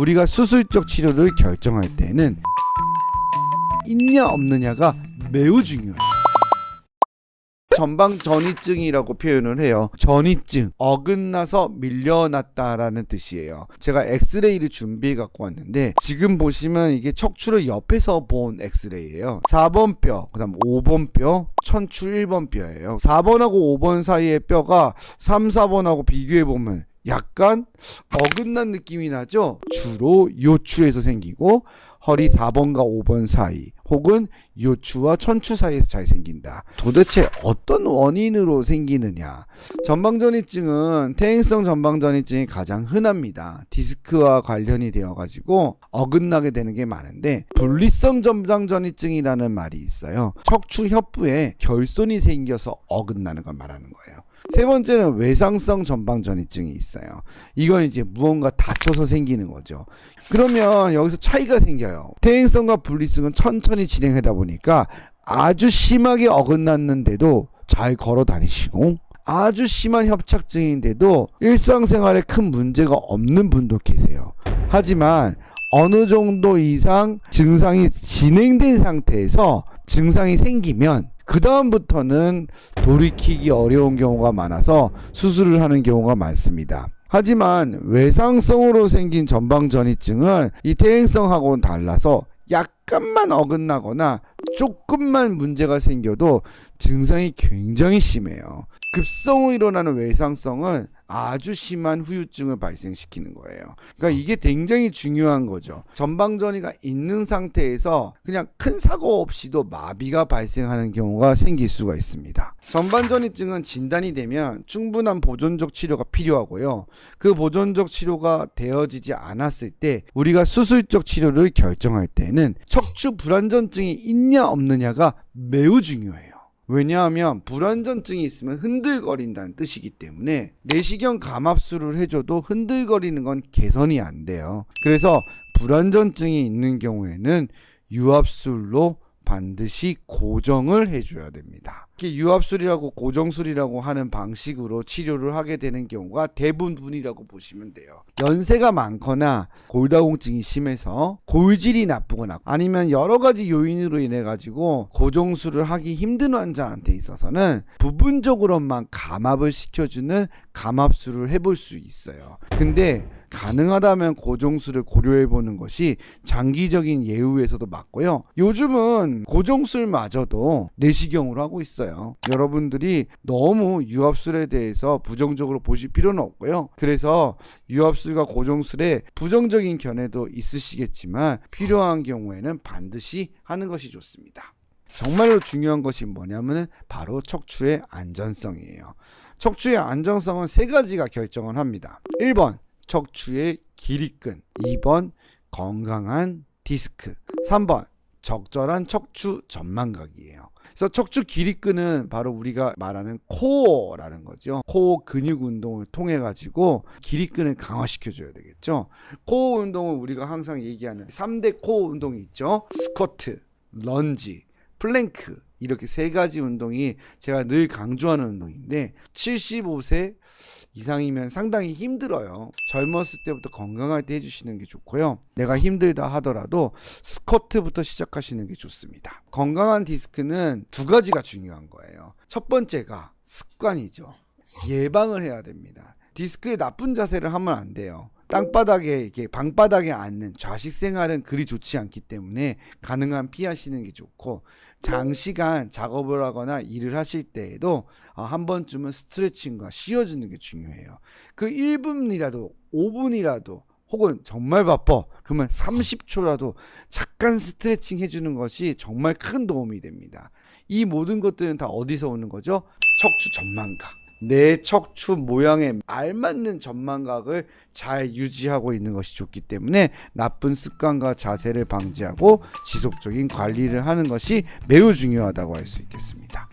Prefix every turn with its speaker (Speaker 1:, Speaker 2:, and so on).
Speaker 1: 우리가 수술적 치료를 결정할 때는 있냐 없느냐가 매우 중요해요. 전방 전이증이라고 표현을 해요. 전이증, 어긋나서 밀려났다라는 뜻이에요. 제가 엑스레이를 준비해 갖고 왔는데 지금 보시면 이게 척추를 옆에서 본 엑스레이예요. 4번 뼈, 그다음 5번 뼈, 천추 1번 뼈예요. 4번하고 5번 사이의 뼈가 3, 4번하고 비교해 보면 약간 어긋난 느낌이 나죠? 주로 요추에서 생기고 허리 4번과 5번 사이 혹은 요추와 천추 사이에서 잘 생긴다. 도대체 어떤 원인으로 생기느냐? 전방전이증은 퇴행성 전방전이증이 가장 흔합니다. 디스크와 관련이 되어 가지고 어긋나게 되는 게 많은데 분리성 전방전이증이라는 말이 있어요. 척추 협부에 결손이 생겨서 어긋나는 걸 말하는 거예요. 세 번째는 외상성 전방전이증이 있어요. 이건 이제 무언가 다쳐서 생기는 거죠. 그러면 여기서 차이가 생겨요. 퇴행성과 분리성은 천천히 진행하다 보니까 아주 심하게 어긋났는데도 잘 걸어 다니시고 아주 심한 협착증인데도 일상생활에 큰 문제가 없는 분도 계세요. 하지만 어느 정도 이상 증상이 진행된 상태에서 증상이 생기면 그 다음부터는 돌이키기 어려운 경우가 많아서 수술을 하는 경우가 많습니다. 하지만 외상성으로 생긴 전방전이증은 이 퇴행성하고는 달라서 약간만 어긋나거나 조금만 문제가 생겨도 증상이 굉장히 심해요. 급성으로 일어나는 외상성은 아주 심한 후유증을 발생시키는 거예요. 그러니까 이게 굉장히 중요한 거죠. 전방전이가 있는 상태에서 그냥 큰 사고 없이도 마비가 발생하는 경우가 생길 수가 있습니다. 전반전이증은 진단이 되면 충분한 보존적 치료가 필요하고요. 그 보존적 치료가 되어지지 않았을 때 우리가 수술적 치료를 결정할 때는 척추 불안전증이 있냐 없느냐가 매우 중요해요. 왜냐하면 불안전증이 있으면 흔들거린다는 뜻이기 때문에 내시경 감압술을 해줘도 흔들거리는 건 개선이 안 돼요. 그래서 불안전증이 있는 경우에는 유압술로 반드시 고정을 해줘야 됩니다. 유압술이라고 고정술이라고 하는 방식으로 치료를 하게 되는 경우가 대부분이라고 보시면 돼요. 연세가 많거나 골다공증이 심해서 골질이 나쁘거나 아니면 여러 가지 요인으로 인해 가지고 고정술을 하기 힘든 환자한테 있어서는 부분적으로만 감압을 시켜주는 감압술을 해볼 수 있어요. 근데 가능하다면 고정술을 고려해 보는 것이 장기적인 예후에서도 맞고요. 요즘은 고정술마저도 내시경으로 하고 있어요. 여러분들이 너무 유압술에 대해서 부정적으로 보실 필요는 없고요. 그래서 유압술과 고정술에 부정적인 견해도 있으시겠지만 필요한 경우에는 반드시 하는 것이 좋습니다. 정말로 중요한 것이 뭐냐면은 바로 척추의 안전성이에요. 척추의 안정성은 세 가지가 결정을 합니다. 1번 척추의 길이끈, 2번 건강한 디스크, 3번 적절한 척추 전망각이에요. 그래서 척추 길이끈은 바로 우리가 말하는 코어라는 거죠. 코어 근육 운동을 통해 가지고 길이 끈을 강화시켜 줘야 되겠죠. 코어 운동은 우리가 항상 얘기하는 3대 코어 운동이 있죠. 스쿼트, 런지, 플랭크 이렇게 세 가지 운동이 제가 늘 강조하는 운동인데 75세 이상이면 상당히 힘들어요. 젊었을 때부터 건강할 때 해주시는 게 좋고요. 내가 힘들다 하더라도 스쿼트부터 시작하시는 게 좋습니다. 건강한 디스크는 두 가지가 중요한 거예요. 첫 번째가 습관이죠. 예방을 해야 됩니다. 디스크의 나쁜 자세를 하면 안 돼요. 땅바닥에 이렇게 방바닥에 앉는 좌식 생활은 그리 좋지 않기 때문에 가능한 피하시는 게 좋고 장시간 작업을 하거나 일을 하실 때에도 아, 한 번쯤은 스트레칭과 쉬어주는 게 중요해요. 그 1분이라도 5분이라도 혹은 정말 바빠 그러면 30초라도 잠깐 스트레칭 해주는 것이 정말 큰 도움이 됩니다. 이 모든 것들은 다 어디서 오는 거죠? 척추 전망각. 내 척추 모양에 알맞는 전망각을 잘 유지하고 있는 것이 좋기 때문에 나쁜 습관과 자세를 방지하고 지속적인 관리를 하는 것이 매우 중요하다고 할 수 있겠습니다.